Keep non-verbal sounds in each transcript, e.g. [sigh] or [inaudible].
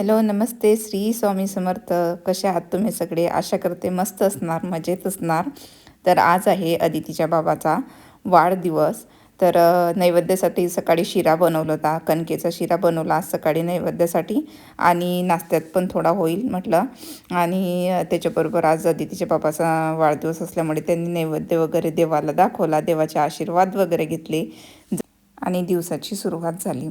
Hello नमस्ते श्री स्वामी समर्थ. कसे आहात तुम्ही सगळे? आशा करते मस्त असणार मजेत असणार. तर आज आहे अदितीच्या बाबाचा वाढदिवस. तर नैवेद्यासाठी सकाळी शिरा बनवला होता कणकेचा शिरा बनवला आज सकाळी नैवेद्यासाठी आणि नाश्त्यात पण थोडा होईल म्हटलं. आणि त्याच्याबरोबर आज अदितीच्या बाबाचा वाढदिवस असल्यामुळे त्यांनी नैवेद्य वगैरे देवाला दाखवला देवाचे आशीर्वाद वगैरे घेतले. आणि दिवसाची सुरुवात झाली.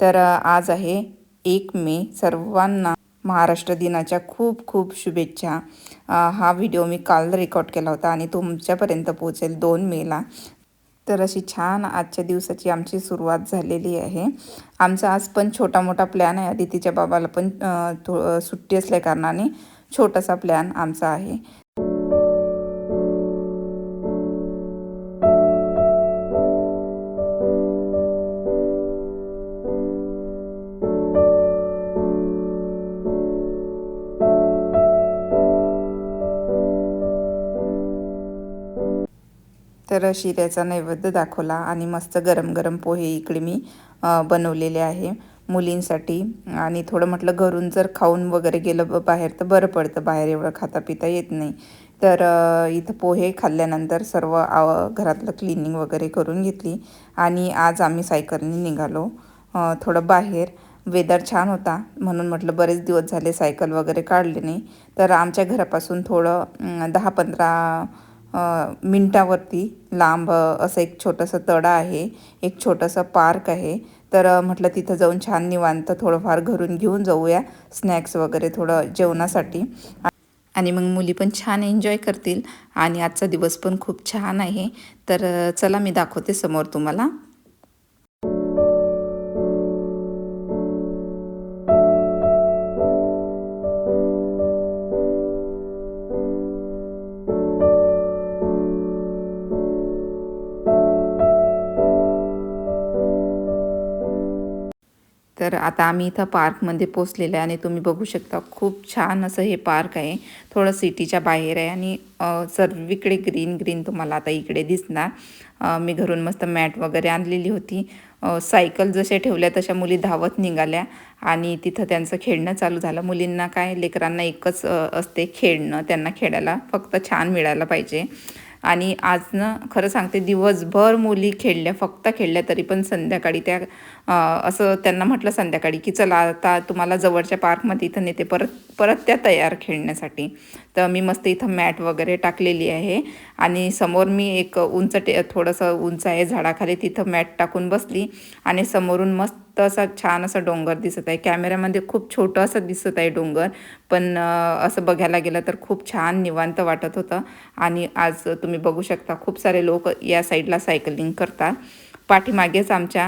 तर आज आहे एक मे सर्वांना महाराष्ट्र दिनाच्या खूप खूप शुभेच्छा. हा व्हिडिओ मी काल रेकॉर्ड केला होता आणि तुमच्यापर्यंत पोहोचेल दोन मेला तर अशी छान आजच्या दिवसाची आमची सुरुवात झालेली आहे. आमचा आज पण छोटा मोठा प्लॅन आहे. अदितीच्या बाबाला पण थो सुट्टी असल्या कारणाने छोटासा प्लॅन आमचा आहे. तर शिऱ्याचा नैवेद्य दाखवला आणि मस्त गरम गरम पोहे इकडे मी बनवलेले आहे मुलींसाठी. आणि थोडं म्हटलं घरून जर खाऊन वगैरे गेलं बाहेर तर बरं पडतं. बाहेर एवढं खाता पिता येत नाही. तर इथं पोहे खाल्ल्यानंतर सर्व आव घरातलं क्लिनिंग वगैरे करून घेतली आणि आज आम्ही सायकलने निघालो. थोडं बाहेर. वेदर छान होता. म्हणून म्हटलं बरेच दिवस झाले सायकल वगैरे काढले नाही. तर आमच्या घरापासून थोडं दहा पंधरा मिनटावरती लांब असं एक छोटंसं तडा आहे एक छोटंसं पार्क आहे. तर म्हटलं तिथं जाऊन छान निवांत थोडंफार घरून घेऊन जाऊया स्नॅक्स वगैरे थोडं जेवणासाठी. आणि मग मुली पण छान एन्जॉय करतील. आणि आजचा दिवस पण खूप छान आहे. तर चला मी दाखवते समोर तुम्हाला. तर आता आम्ही इथं पार्कमध्ये पोचलेलं आहे आणि तुम्ही बघू शकता खूप छान असं हे पार्क आहे. थोडं सिटीच्या बाहेर आहे आणि सर्वीकडे ग्रीन ग्रीन तुम्हाला आता इकडे दिसणार. मी घरून मस्त मॅट वगैरे आणलेली होती. सायकल जशा ठेवल्या तशा मुली धावत निघाल्या आणि तिथं त्यांचं खेळणं चालू झालं. मुलींना काय लेकरांना एकच असते खेळणं त्यांना खेळायला फक्त छान मिळायला पाहिजे. आणि आज ना खरं सांगते दिवसभर मुली खेळल्या फक्त खेळल्या तरी पण संध्याकाळी त्या असं त्यांना म्हटलं संध्याकाळी की चला आता तुम्हाला जवळच्या पार्कमध्ये इथं नेते परत परत त्या तयार खेळण्यासाठी. तर मी मस्त इथं मॅट वगैरे टाकलेली आहे. आणि समोर मी एक उंच टे थोडंसं उंच आहे झाडाखाली तिथं मॅट टाकून बसली. आणि समोरून मस्त असा छान असा डोंगर दिसत आहे. कॅमेऱ्यामध्ये खूप छोटं असं दिसत आहे डोंगर. पण असं बघायला गेलं तर खूप छान निवांत वाटत होतं. आणि आज तुम्ही बघू शकता खूप सारे लोक या साईडला सायकलिंग करतात. पाठीमागेच आमच्या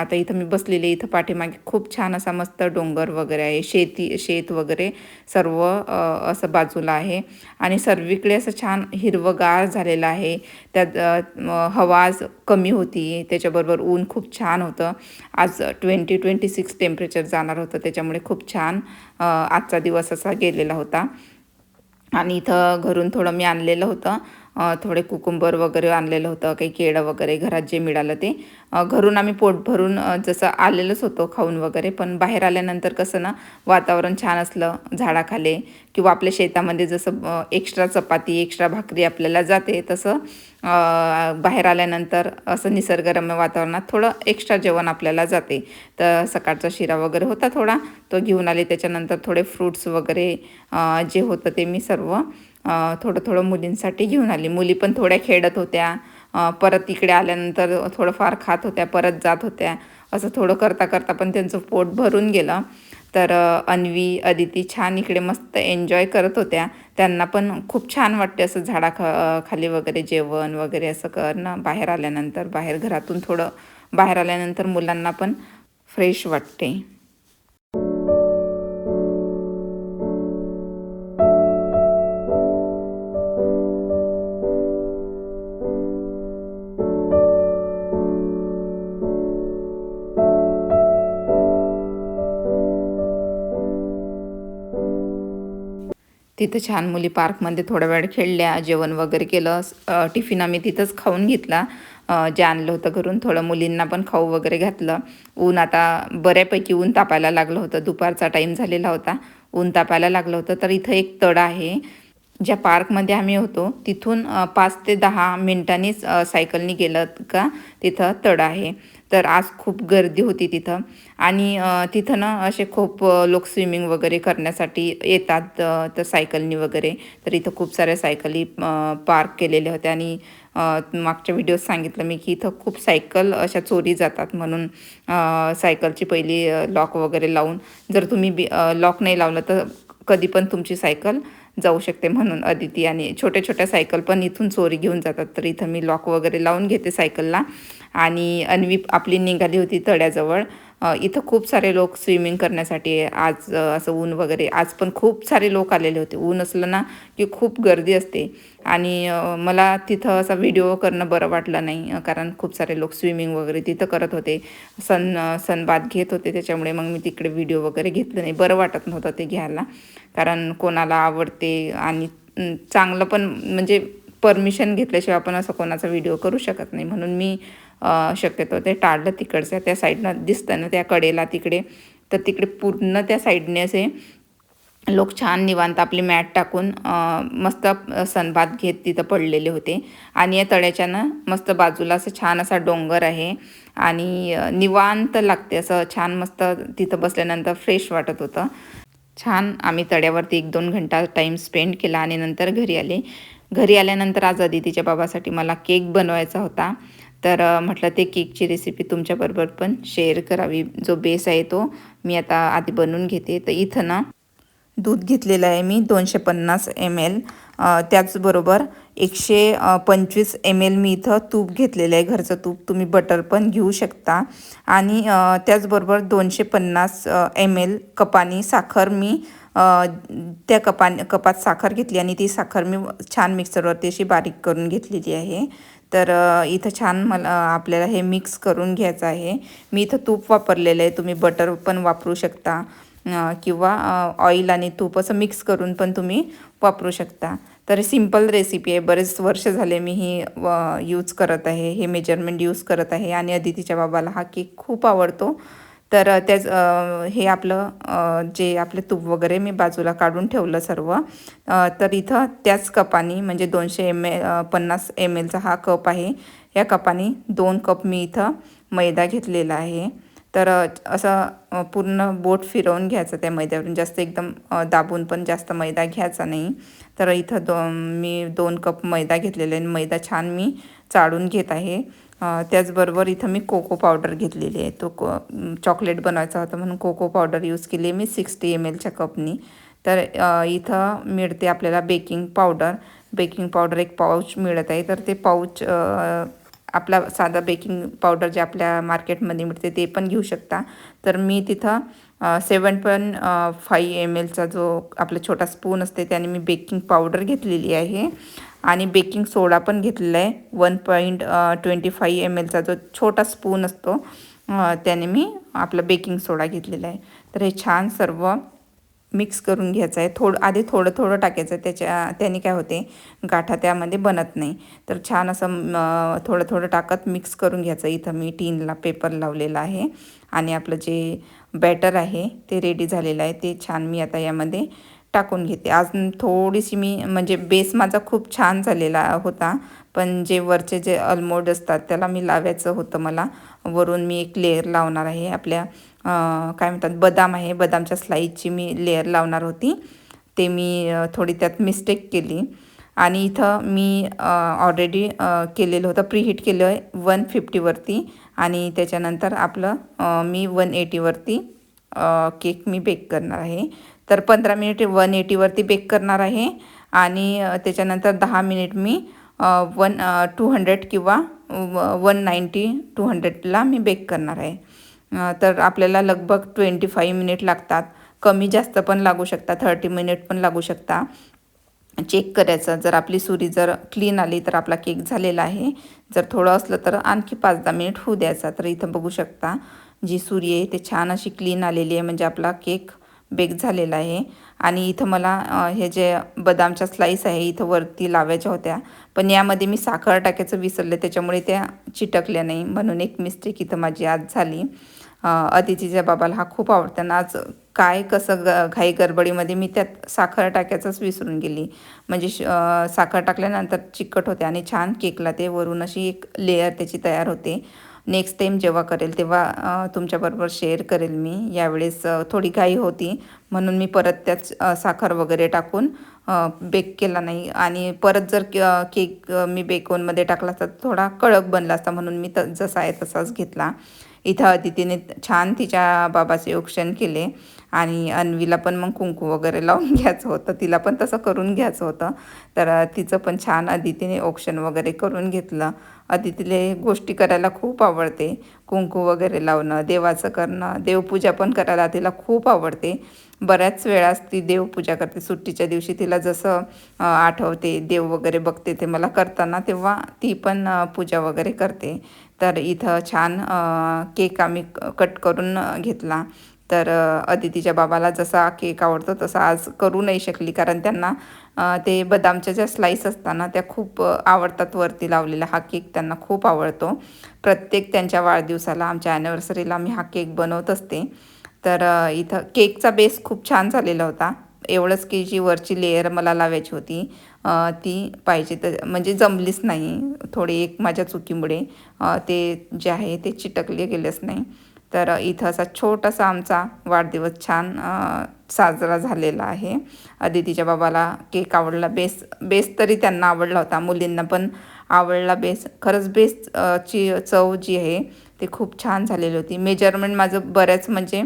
आता इथं मी बसलेले इथं पाठीमागे खूप छान असा मस्त डोंगर वगैरे आहे शेती शेत वगैरे सर्व असं बाजूला आहे. आणि सर्वीकडे असं छान हिरवंगार झालेलं आहे. त्यात हवाज हवा कमी होती त्याच्याबरोबर ऊन खूप छान होतं. आज ट्वेंटी ट्वेंटी सिक्स टेम्परेचर जाणार होतं त्याच्यामुळे खूप छान आजचा दिवस असा गेलेला होता. आणि इथं घरून थोडं मी आणलेलं होतं. थोडे कुकुंबर वगैरे आणलेलं होतं काही केळं वगैरे घरात जे मिळालं ते. घरून आम्ही पोट भरून जसं आलेलंच होतो खाऊन वगैरे पण बाहेर आल्यानंतर कसं ना वातावरण छान असलं झाडाखाली किंवा आपल्या शेतामध्ये जसं एक्स्ट्रा चपाती एक्स्ट्रा भाकरी आपल्याला जाते तसं बाहेर आल्यानंतर असं निसर्गरम्य वातावरणात थोडं एक्स्ट्रा जेवण आपल्याला जाते. तर सकाळचा शिरा वगैरे होता थोडा तो घेऊन आले त्याच्यानंतर थोडे फ्रूट्स वगैरे जे होतं ते मी सर्व थोडं थोडं मुलींसाठी घेऊन आली. मुली पण थोड्या खेळत होत्या. परत इकडे आल्यानंतर थोडंफार खात होत्या परत जात होत्या. असं थोडं करता करता पण त्यांचं पोट भरून गेलं. तर अन्वी अदिती छान इकडे मस्त एन्जॉय करत होत्या. त्यांना पण खूप छान वाटते असं झाडा ख खाली वगैरे जेवण वगैरे असं करणं. बाहेर आल्यानंतर बाहेर घरातून थोडं बाहेर आल्यानंतर मुलांना पण फ्रेश वाटते. तिथं छान मुली पार्कमध्ये थोडा वेळ खेळल्या जेवण वगैरे केलं. टिफिन आम्ही तिथंच खाऊन घेतला. जे आणलं होतं घरून थोडं मुलींना पण खाऊ वगैरे घातलं. ऊन आता बऱ्यापैकी ऊन तापायला लागलं होतं. दुपारचा टाईम झालेला होता. ऊन तापायला लागलं होतं. तर इथं एक तड आहे. ज्या पार्कमध्ये आम्ही होतो तिथून पाच ते दहा मिनटांनीच सायकलनी गेलं का तिथं तड आहे. तर आज खूप गर्दी होती तिथं. आणि तिथं ना असे खूप लोक स्विमिंग वगैरे करण्यासाठी येतात तर सायकलनी वगैरे. तर इथं खूप साऱ्या सायकली पार्क केलेल्या होत्या आणि मागच्या व्हिडिओत सांगितलं मी की इथं खूप सायकल अशा चोरी जातात म्हणून सायकलची पहिली लॉक वगैरे लावून. जर तुम्ही बी लॉक नाही लावलं तर कधी पण तुमची सायकल जाऊ शकते म्हणून अदिती. आणि छोट्या छोट्या सायकल पण इथून चोरी घेऊन जातात. तर इथं मी लॉक वगैरे लावून घेते सायकलला. आणि अन्वी आपली निघाली होती तळ्याजवळ. इथं खूप सारे लोक स्विमिंग करण्यासाठी आज असं ऊन वगैरे आज पण खूप सारे लोक आलेले होते. ऊन असलं ना की खूप गर्दी असते. आणि मला तिथं असा व्हिडिओ करणं बरं वाटलं नाही कारण खूप सारे लोक स्विमिंग वगैरे तिथं करत होते. सन सनबाद घेत होते त्याच्यामुळे मग मी तिकडे व्हिडिओ वगैरे घेतलं नाही. बरं वाटत नव्हतं ते घ्यायला कारण कोणाला आवडते आणि चांगलं पण म्हणजे परमिशन घेतल्याशिवाय आपण असं कोणाचा व्हिडिओ करू शकत नाही. म्हणून मी शक्यतो ते टाळलं तिकडचं त्या साईडनं दिसतं ना त्या कडेला तिकडे. तर तिकडे पूर्ण त्या साईडने असे लोक छान निवांत आपली मॅट टाकून मस्त सनबात घेत तिथं पडलेले होते. आणि या तळ्याच्यानं मस्त बाजूला असं छान असा डोंगर आहे. आणि निवांत लागते असं छान मस्त तिथं बसल्यानंतर फ्रेश वाटत होतं. छान आम्ही तळ्यावरती एक दोन घंटा टाईम स्पेंड केला आणि नंतर घरी आले. घरी आल्यानंतर आज अदितीच्या बाबासाठी मला केक बनवायचा होता. तर म्हटलं ते केकची रेसिपी तुमच्याबरोबर पण शेअर करावी. जो बेस आहे तो मी आता आधी बनवून घेते. तर इथं ना दूध घेतलेलं आहे मी दोनशे पन्नास एम एल त्याचबरोबर एकशे पंचवीस एम एल मी इथं तूप घेतलेलं आहे. घरचं तूप तुम्ही बटर पण घेऊ शकता. आणि त्याचबरोबर दोनशे पन्नास एम एल कपानी साखर मी त्या कपान कपात साखर घेतली आणि ती साखर मी छान मिक्सरवरती अशी बारीक करून घेतलेली आहे. तर इथं छान मला आपल्याला हे मिक्स करून घ्यायचं आहे. मी इथं तूप वापरलेलं आहे. तुम्ही बटर पण वापरू शकता. किंवा ऑइल आणि तूप असं मिक्स करून पण तुम्ही वापरू शकता. तर सिंपल रेसिपी आहे. बरेच वर्ष झाले मी ही यूज करत आहे. हे मेजरमेंट यूज करत आहे. आणि अदितीच्या बाबाला हा केक खूप आवडतो. तर त्याच हे आपलं जे आपले तूप वगैरे मी बाजूला काढून ठेवलं सर्व. तर इथं त्याच कपानी म्हणजे दोनशे एम ए पन्नास एम एलचा हा कप आहे. या कपानी दोन कप मी इथं मैदा घेतलेला आहे. तर असं पूर्ण बोट फिरवून घ्यायचं त्या मैद्यावरून. जास्त एकदम दाबून पण जास्त मैदा घ्यायचा नाही. तर इथं दो मी दोन कप मैदा घेतलेला आहे आणि मैदा छान मी चाळून घेत आहे. त्याचबरोबर इथं मी कोको पावडर घेतलेली आहे. तो को चॉकलेट बनवायचा होता म्हणून कोको पावडर यूज केली आहे मी सिक्स्टी एम एलच्या कपनी. तर इथं मिळते आपल्याला बेकिंग पावडर बेकिंग पावडर एक पाऊच मिळत आहे. तर ते पाऊच आपला साधा बेकिंग पावडर जे आपल्या मार्केटमध्ये मिळते ते पण घेऊ शकता. तर मी तिथं सेवन पॉईंट फाईव्ह एम एलचा जो आपला छोटा स्पून असते त्याने मी बेकिंग पावडर घेतलेली आहे. आणि बेकिंग सोडा पण घेतलेला आहे. One point twenty five M एलचा जो छोटा स्पून असतो त्याने मी आपला बेकिंग सोडा घेतलेला आहे. तर हे छान सर्व मिक्स करून घ्यायचं आहे. थोडं आधी थोडं थोडं टाकायचं आहे. त्याच्या त्याने काय होते गाठा त्यामध्ये बनत नाही. तर छान असं थोडं थोडं टाकत मिक्स करून घ्यायचं इथं मी टीनला पेपर लावलेला आहे. आणि आपलं जे बॅटर आहे ते रेडी झालेलं आहे. ते छान मी आता यामध्ये टाकून घेते. आज थोडीशी मी म्हणजे बेस माझा खूप छान झालेला होता. पण जे वरचे जे अलमोड असतात त्याला मी लावायचं होतं मला. वरून मी एक लेअर लावणार आहे. आपल्या काय म्हणतात बदाम आहे. बदामच्या स्लाईजची मी लेअर लावणार होती. ते मी थोडी त्यात मिस्टेक केली. आणि इथं मी ऑलरेडी केलेलं होतं. प्रीहीट केलं आहे वन फिफ्टीवरती आणि त्याच्यानंतर आपलं मी वन एटीवरती केक मी बेक करणार आहे. तर पंधरा मिनिट वन एटीवरती बेक करणार आहे. आणि त्याच्यानंतर दहा मिनिट मी वन टू हंड्रेड किंवा वन नाईंटी टू हंड्रेडला मी बेक करणार आहे. तर आपल्याला लगभग ट्वेंटी फाईव्ह मिनिट लागतात. कमी जास्त पण लागू शकता थर्टी मिनिट पण लागू शकता. चेक करायचं. जर आपली सुरी जर क्लीन आली तर आपला केक झालेला आहे. जर थोडं असलं तर आणखी पाच दहा मिनिट होऊ द्यायचा. तर इथं बघू शकता जी सुरी आहे ते छान अशी क्लीन आलेली आहे. म्हणजे आपला केक बेक झालेला आहे. आणि इथं मला हे जे बदामच्या स्लाईस आहे इथं वरती लावायच्या होत्या. पण यामध्ये मी साखर टाकायचं विसरले त्याच्यामुळे त्या चिटकल्या नाही. म्हणून एक मिस्टेक इथं माझी आज झाली. अतिथीच्या बाबाला हा खूप आवडतं. आज काय कसं ग घाई गडबडीमध्ये मी त्यात साखर टाकायचंच विसरून गेली. म्हणजे श- साखर टाकल्यानंतर चिकट होते आणि छान केकला ते वरून अशी एक लेअर त्याची तयार होते. नेक्स्ट टाईम जेव्हा करेल तेव्हा तुमच्याबरोबर शेअर करेल मी. यावेळेस थोडी घाई होती. म्हणून मी परत त्याच साखर वगैरे टाकून बेक केला नाही. आणि परत जर केक मी बेकोनमध्ये टाकला तर थोडा कडक बनला असता. म्हणून मी त जसा आहे तसाच घेतला. इथं अदितीने छान तिच्या बाबाचे औक्षण केले. आणि अन्वीला पण मग कुंकू वगैरे लावून [laughs] घ्यायचं होतं. तिला पण तसं करून घ्यायचं होतं. तर तिचं पण छान अदितीने औक्षण वगैरे करून घेतलं. अदितीले गोष्टी करायला खूप आवडते. कुंकू वगैरे लावणं देवाचं करणं देवपूजा पण करायला तिला खूप आवडते. बऱ्याच वेळास ती देवपूजा करते. सुट्टीच्या दिवशी तिला जसं आठवते देव वगैरे बघते ते मला करताना तेव्हा ती पण पूजा वगैरे करते. तर इथं छान केक आम्ही कट करून घेतला. तर अदितीच्या बाबाला जसा केक आवडतो तसा आज करू नाही शकली. कारण त्यांना ते बदामच्या ज्या स्लाईस असताना त्या खूप आवडतात वरती लावलेला हा केक त्यांना खूप आवडतो. प्रत्येक त्यांच्या वाढदिवसाला आमच्या ॲनिव्हर्सरीला मी हा केक बनवत असते. तर इथं केकचा बेस खूप छान झालेला होता. एवढंच की जी वरची लेअर मला लावायची होती ती पाहिजे तर म्हणजे जमलीच नाही. थोडी एक माझ्या चुकीमुळे ते जे आहे ते चिटकले गेलेच नाही. तर इथं असा छोटासा आमचा वाढदिवस छान साजरा झालेला आहे. अदितीच्या बाबाला केक आवडला बेस बेस तरी त्यांना आवडला होता. मुलींना पण आवडला बेस. खरंच बेस ची चव जी आहे ती खूप छान झालेली होती. मेजरमेंट माझं बऱ्याच म्हणजे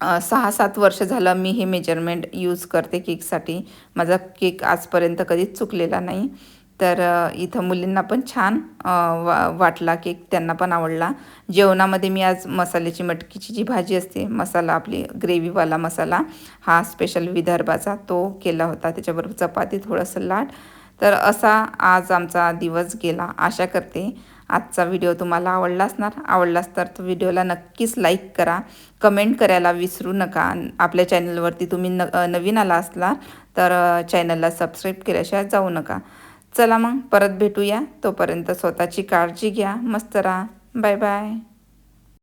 सहा सात वर्ष झालं मी हे मेजरमेंट यूज करते केकसाठी. माझा केक आजपर्यंत कधीच चुकलेला नाही. तर इथं मुलींना पण छान वा वाटला केक त्यांना पण आवडला. जेवणामध्ये मी आज मसाल्याची मटकीची जी भाजी असते मसाला आपली ग्रेव्हीवाला मसाला हा स्पेशल विदर्भाचा तो केला होता. त्याच्याबरोबर चपाती थोडंसं लाट. तर असा आज आमचा दिवस गेला. आशा करते आजचा व्हिडिओ तुम्हाला आवडला असणार. आवडलाच तर तो व्हिडिओला नक्कीच लाईक करा. कमेंट करायला विसरू नका. आपल्या चॅनलवरती तुम्ही न नवीन आला असला तर चॅनलला सबस्क्राईब केल्याशिवाय जाऊ नका. चला मग परत भेटूया. तोपर्यंत स्वतःची काळजी घ्या. मस्त राहा. Bye bye.